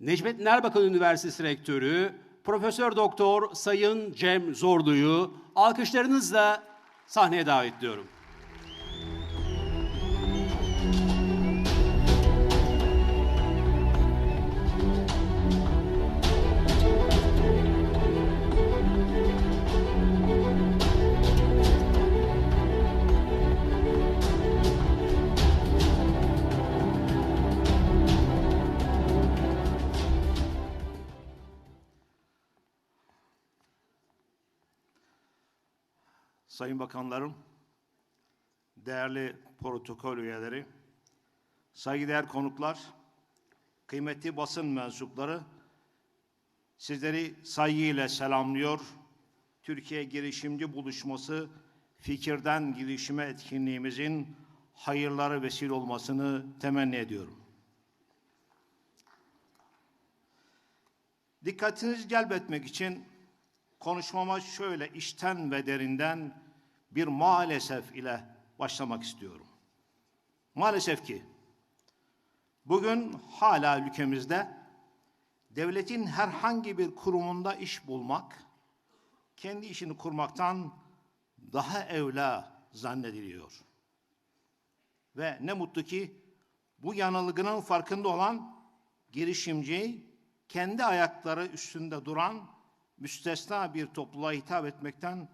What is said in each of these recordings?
Necmettin Erbakan Üniversitesi Rektörü Profesör Doktor Sayın Cem Zorlu'yu alkışlarınızla sahneye davet Sayın Bakanlarım, değerli protokol üyeleri, saygıdeğer konuklar, kıymetli basın mensupları, sizleri saygıyla selamlıyor. Türkiye Girişimci Buluşması Fikirden Girişime etkinliğimizin hayırlara vesile olmasını temenni ediyorum. Dikkatinizi celbetmek için konuşmama şöyle içten ve derinden bir maalesef ile başlamak istiyorum. Maalesef ki bugün hala ülkemizde devletin herhangi bir kurumunda iş bulmak, kendi işini kurmaktan daha evla zannediliyor. Ve ne mutlu ki bu yanılgının farkında olan girişimci, kendi ayakları üstünde duran müstesna bir topluluğa hitap etmekten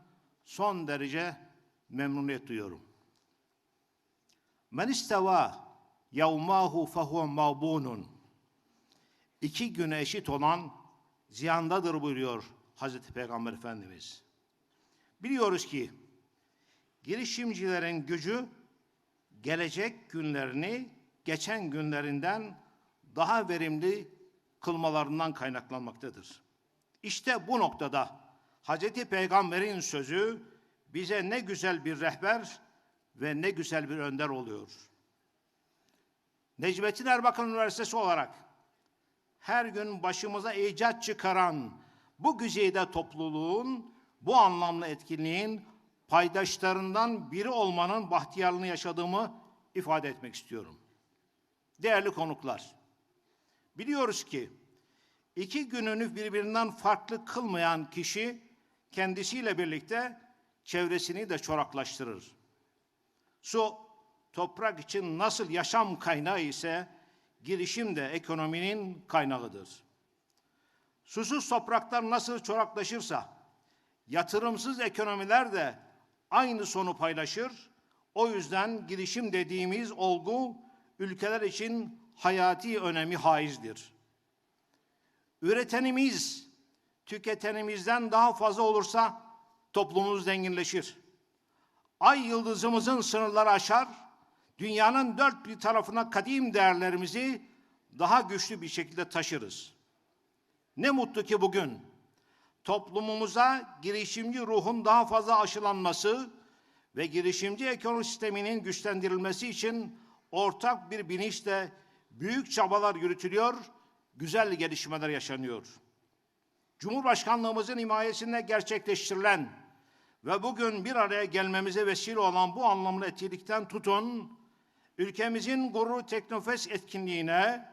son derece memnuniyet duyuyorum. Men isteva yevmahu fehuve mağbunun. İki güne eşit olan ziyandadır buyuruyor Hazreti Peygamber Efendimiz. Biliyoruz ki girişimcilerin gücü gelecek günlerini geçen günlerinden daha verimli kılmalarından kaynaklanmaktadır. İşte bu noktada Hazreti Peygamber'in sözü bize ne güzel bir rehber ve ne güzel bir önder oluyor. Necmettin Erbakan Üniversitesi olarak her gün başımıza icat çıkaran bu güzide topluluğun, bu anlamlı etkinliğin paydaşlarından biri olmanın bahtiyarlığını yaşadığımı ifade etmek istiyorum. Değerli konuklar, biliyoruz ki iki gününü birbirinden farklı kılmayan kişi kendisiyle birlikte çevresini de çoraklaştırır. Su, toprak için nasıl yaşam kaynağı ise girişim de ekonominin kaynağıdır. Susuz topraklar nasıl çoraklaşırsa yatırımsız ekonomiler de aynı sonu paylaşır. O yüzden girişim dediğimiz olgu ülkeler için hayati önemi haizdir. Üretenimiz tüketenimizden daha fazla olursa toplumumuz zenginleşir. Ay yıldızımızın sınırları aşar, dünyanın dört bir tarafına kadim değerlerimizi daha güçlü bir şekilde taşırız. Ne mutlu ki bugün toplumumuza girişimci ruhun daha fazla aşılanması ve girişimci ekonomi sisteminin güçlendirilmesi için ortak bir bilinçle büyük çabalar yürütülüyor, güzel gelişmeler yaşanıyor. Cumhurbaşkanlığımızın himayesinde gerçekleştirilen ve bugün bir araya gelmemize vesile olan bu anlamlı etkinlikten tutun, ülkemizin gurur teknofest etkinliğine,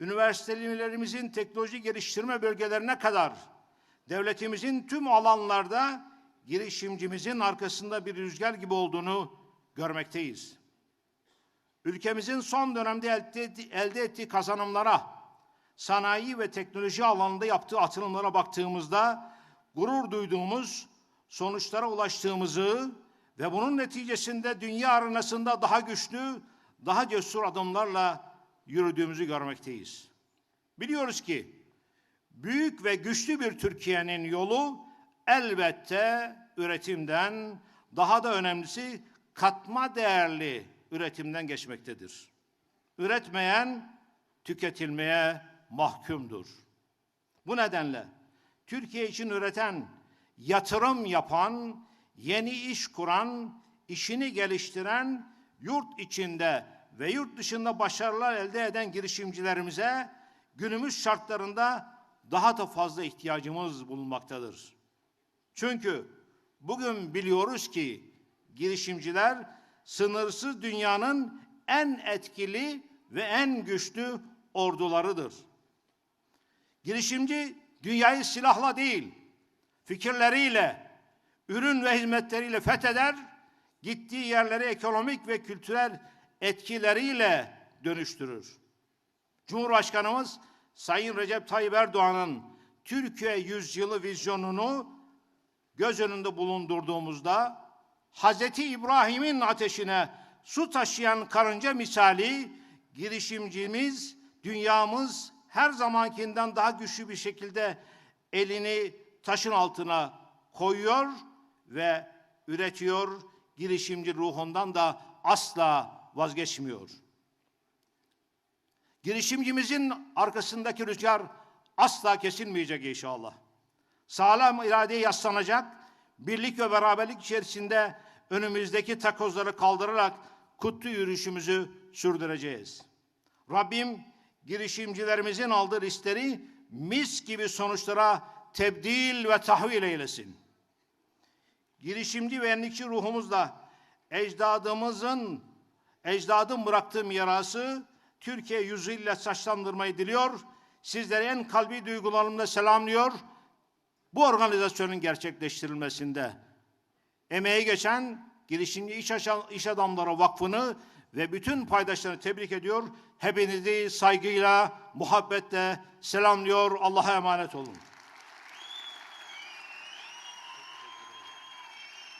üniversitelerimizin teknoloji geliştirme bölgelerine kadar devletimizin tüm alanlarda girişimcimizin arkasında bir rüzgar gibi olduğunu görmekteyiz. Ülkemizin son dönemde elde, elde ettiği kazanımlara, sanayi ve teknoloji alanında yaptığı atılımlara baktığımızda gurur duyduğumuz sonuçlara ulaştığımızı ve bunun neticesinde dünya arenasında daha güçlü, daha cesur adımlarla yürüdüğümüzü görmekteyiz. Biliyoruz ki büyük ve güçlü bir Türkiye'nin yolu elbette üretimden, daha da önemlisi katma değerli üretimden geçmektedir. Üretmeyen tüketilmeye mahkumdur. Bu nedenle Türkiye için üreten, yatırım yapan, yeni iş kuran, işini geliştiren, yurt içinde ve yurt dışında başarılar elde eden girişimcilerimize günümüz şartlarında daha da fazla ihtiyacımız bulunmaktadır. Çünkü bugün biliyoruz ki girişimciler sınırsız dünyanın en etkili ve en güçlü ordularıdır. Girişimci dünyayı silahla değil, fikirleriyle, ürün ve hizmetleriyle fetheder, gittiği yerleri ekonomik ve kültürel etkileriyle dönüştürür. Cumhurbaşkanımız Sayın Recep Tayyip Erdoğan'ın Türkiye yüzyılı vizyonunu göz önünde bulundurduğumuzda Hazreti İbrahim'in ateşine su taşıyan karınca misali girişimcimiz, dünyamız her zamankinden daha güçlü bir şekilde elini taşın altına koyuyor ve üretiyor. Girişimci ruhundan da asla vazgeçmiyor. Girişimcimizin arkasındaki rüzgar asla kesilmeyecek inşallah. Sağlam iradeye yaslanacak, birlik ve beraberlik içerisinde önümüzdeki takozları kaldırarak kutlu yürüyüşümüzü sürdüreceğiz. Rabbim girişimcilerimizin aldığı riskleri mis gibi sonuçlara tebdil ve tahvil eylesin. Girişimci ve yenilikçi ruhumuzla ecdadımızın, ecdadın bıraktığı mirası Türkiye yüzüyle saçlandırmayı diliyor. Sizleri en kalbi duygularımla selamlıyor. Bu organizasyonun gerçekleştirilmesinde emeği geçen girişimci iş, iş adamları vakfını ve bütün paydaşlarını tebrik ediyor. Hepinizi saygıyla, muhabbetle selamlıyor. Allah'a emanet olun.